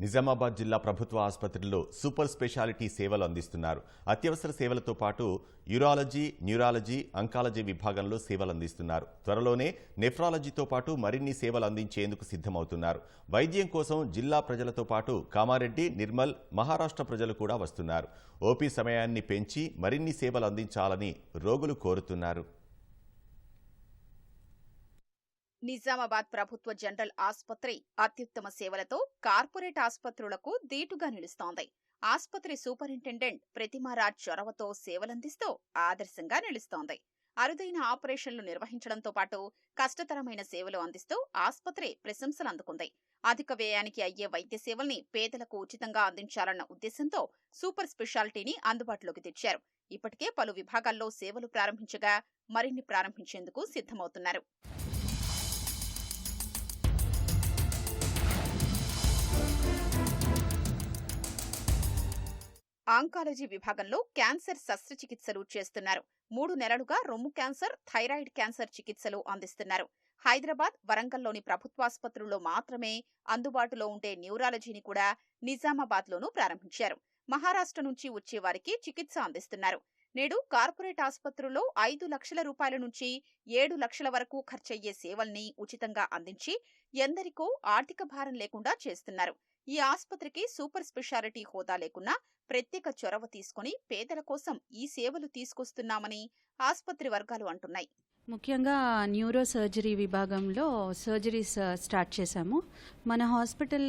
నిజామాబాద్ జిల్లా ప్రభుత్వ ఆసుపత్రిలో సూపర్ స్పెషాలిటీ సేవలు అందిస్తున్నారు. అత్యవసర సేవలతో పాటు యూరాలజీ న్యూరాలజీ అంకాలజీ విభాగంలో సేవలు అందిస్తున్నారు. త్వరలోనే నెఫ్రాలజీతో పాటు మరిన్ని సేవలు అందించేందుకు సిద్ధమవుతున్నారు. వైద్యం కోసం జిల్లా ప్రజలతో పాటు కామారెడ్డి నిర్మల్ మహారాష్ట్ర ప్రజలు కూడా వస్తున్నారు. ఓపీ సమయాన్ని పెంచి మరిన్ని సేవలు అందించాలని రోగులు కోరుతున్నారు. నిజామాబాద్ ప్రభుత్వ జనరల్ ఆసుపత్రి అత్యుత్తమ సేవలతో కార్పొరేట్ ఆసుపత్రులకు దీటుగా నిలుస్తోంది. ఆసుపత్రి సూపరింటెండెంట్ ప్రతిమారాజ్ చొరవతో సేవలందిస్తూ ఆదర్శంగా నిలుస్తోంది. అరుదైన ఆపరేషన్లు నిర్వహించడంతో పాటు కష్టతరమైన సేవలు అందిస్తూ ఆసుపత్రి ప్రశంసలు అందుకుంది. అధిక వ్యయానికి అయ్యే వైద్య సేవల్ని పేదలకు ఉచితంగా అందించాలన్న ఉద్దేశంతో సూపర్ స్పెషాలిటీని అందుబాటులోకి తెచ్చారు. ఇప్పటికే పలు విభాగాల్లో సేవలు ప్రారంభించగా మరిన్ని ప్రారంభించేందుకు సిద్ధమవుతున్నారు. ఆంకాలజీ విభాగంలో క్యాన్సర్ శస్త్రచికిత్సలు చేస్తున్నారు. మూడు నెలలుగా రొమ్ము క్యాన్సర్ థైరాయిడ్ క్యాన్సర్ చికిత్సలు అందిస్తున్నారు. హైదరాబాద్ వరంగల్లోని ప్రభుత్వాసుపత్రుల్లో మాత్రమే అందుబాటులో ఉండే న్యూరాలజీని కూడా నిజామాబాద్లోనూ ప్రారంభించారు. మహారాష్ట్ర నుంచి వచ్చే వారికి చికిత్స అందిస్తున్నారు. నేడు కార్పొరేట్ ఆసుపత్రుల్లో ఐదు లక్షల రూపాయల నుంచి ఏడు లక్షల వరకు ఖర్చయ్యే సేవల్ని ఉచితంగా అందించి ఎందరికో ఆర్థిక భారం లేకుండా చేస్తున్నారు. ఈ ఆసుపత్రికి సూపర్ స్పెషాలిటీ హోదా లేకున్నా ప్రత్యేక చొరవ తీసుకుని పేదల కోసం ఈ సేవలు తీసుకొస్తున్నామని ఆసుపత్రి వర్గాలు అంటున్నాయి. ముఖ్యంగా న్యూరో సర్జరీ విభాగంలో సర్జరీస్ స్టార్ట్ చేశాము. మన hospital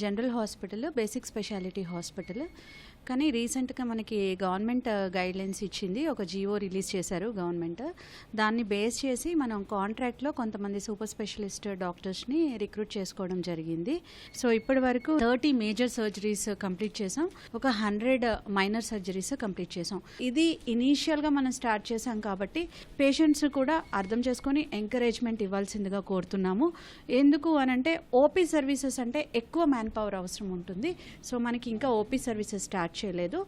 general hospital basic speciality hospital కానీ రీసెంట్గా మనకి గవర్నమెంట్ గైడ్లైన్స్ ఇచ్చింది. ఒక జియో రిలీజ్ చేశారు గవర్నమెంట్. దాన్ని బేస్ చేసి మనం కాంట్రాక్ట్లో కొంతమంది సూపర్ స్పెషలిస్ట్ డాక్టర్స్ని రిక్రూట్ చేసుకోవడం జరిగింది. సో ఇప్పటి వరకు థర్టీ మేజర్ సర్జరీస్ కంప్లీట్ చేసాం ఒక హండ్రెడ్ మైనర్ సర్జరీస్ కంప్లీట్ చేసాం ఇది ఇనీషియల్గా మనం స్టార్ట్ చేసాం కాబట్టి పేషెంట్స్ కూడా అర్థం చేసుకొని ఎంకరేజ్మెంట్ ఇవ్వాల్సిందిగా కోరుతున్నాము. ఎందుకు అనంటే ఓపీ సర్వీసెస్ అంటే ఎక్కువ మ్యాన్ పవర్ అవసరం ఉంటుంది. సో మనకి ఇంకా ఓపీ సర్వీసెస్ స్టార్ట్ చేయలేదు.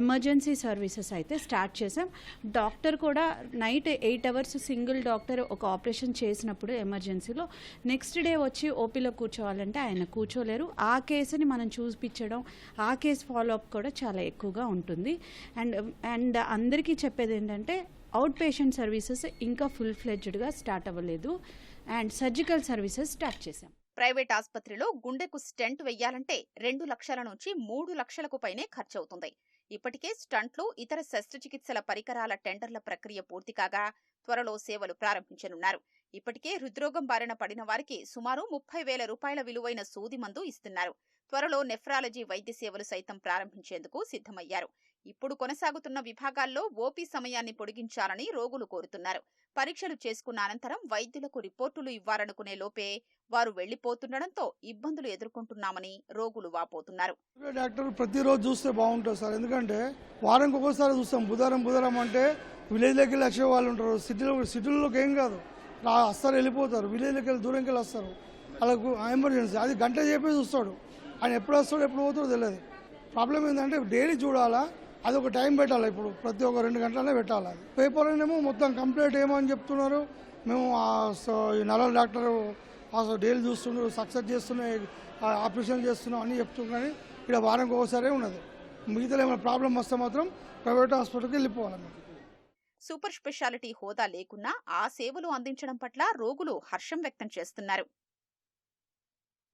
ఎమర్జెన్సీ సర్వీసెస్ అయితే స్టార్ట్ చేసాం డాక్టర్ కూడా night eight hours single doctor ఒక ఆపరేషన్ చేసినప్పుడు ఎమర్జెన్సీలో. నెక్స్ట్ డే వచ్చి ఓపీలో కూర్చోవాలంటే ఆయన కూర్చోలేరు. ఆ కేసుని మనం చూపించడం ఆ కేసు ఫాలోఅప్ కూడా చాలా ఎక్కువగా ఉంటుంది. అండ్ అండ్ అందరికీ చెప్పేది ఏంటంటే అవుట్ పేషెంట్ సర్వీసెస్ ఇంకా ఫుల్ ఫ్లెడ్జ్డ్గా స్టార్ట్ అవ్వలేదు. అండ్ సర్జికల్ సర్వీసెస్ స్టార్ట్ చేసాం ప్రైవేట్ ఆసుపత్రిలో గుండెకు స్టెంట్ వెయ్యాలంటే రెండు లక్షల నుంచి మూడు లక్షలకు పైనే ఖర్చవుతుంది. ఇప్పటికే స్టంట్లు ఇతర శస్త్రచికిత్సల పరికరాల టెండర్ల ప్రక్రియ పూర్తి కాగా త్వరలో సేవలు ప్రారంభించనున్నారు. ఇప్పటికే హృద్రోగం బారిన పడిన వారికి సుమారు ముప్పై వేల రూపాయల విలువైన సూది మందు ఇస్తున్నారు. త్వరలో నెఫ్రాలజీ వైద్య సేవలు సైతం ప్రారంభించేందుకు సిద్ధమయ్యారు. ఇప్పుడు కొనసాగుతున్న విభాగాల్లో ఓపీ సమయాన్ని పొడిగించాలని రోగులు కోరుతున్నారు. పరీక్షలు చేసుకున్న అనంతరం వైద్యులకు రిపోర్టులు ఇవ్వాలనుకునే లోపే వారు వెళ్ళిపోతుండటంతో ఇబ్బందులు ఎదుర్కొంటున్నామని రోగులు వాపోతున్నారు. డాక్టర్ ప్రతిరోజు చూస్తే బాగుంటుంది సార్. ఎందుకంటే వారానికి ఒక్కోసారి చూస్తాం. బుధవారం బుధవారం అంటే విలేజ్లోకి వెళ్ళి వచ్చే వాళ్ళు ఉంటారు. సిటీలో సిటీలోకి ఏం కాదు. అస్సలు వెళ్ళిపోతారు. విలేజ్లోకి వెళ్ళి దూరంకి వెళ్ళి వస్తారు. వాళ్ళకు ఎమర్జెన్సీ. అది గంట చెప్పి చూస్తాడు. ఆయన ఎప్పుడు వస్తాడు ఎప్పుడు పోతాడో తెలియదు. ప్రాబ్లం ఏంటంటే డైలీ చూడాలా? అది ఒక టైం పెట్టాలి ఇప్పుడు. ప్రతి ఒక్క రెండు గంటలనే పెట్టాలి అది. పేపర్లోనేమో మొత్తం కంప్లీట్ ఏమో అని చెప్తున్నారు. మేము ఆ ఈ నరాల డాక్టర్ అసలు డైలీ చూస్తున్నారు సక్సెస్ చేస్తున్నాయి ఆపరేషన్ చేస్తున్నాం అని చెప్తున్నారు కానీ ఇక్కడ వారానికి ఒకసారి ఉన్నది. మిగతా ఏమైనా ప్రాబ్లం వస్తే మాత్రం ప్రైవేట్ హాస్పిటల్కి వెళ్ళిపోవాలి సూపర్ స్పెషాలిటీ హోదా లేకున్నా ఆ సేవలు అందించడం పట్ల రోగులు హర్షం వ్యక్తం చేస్తున్నారు.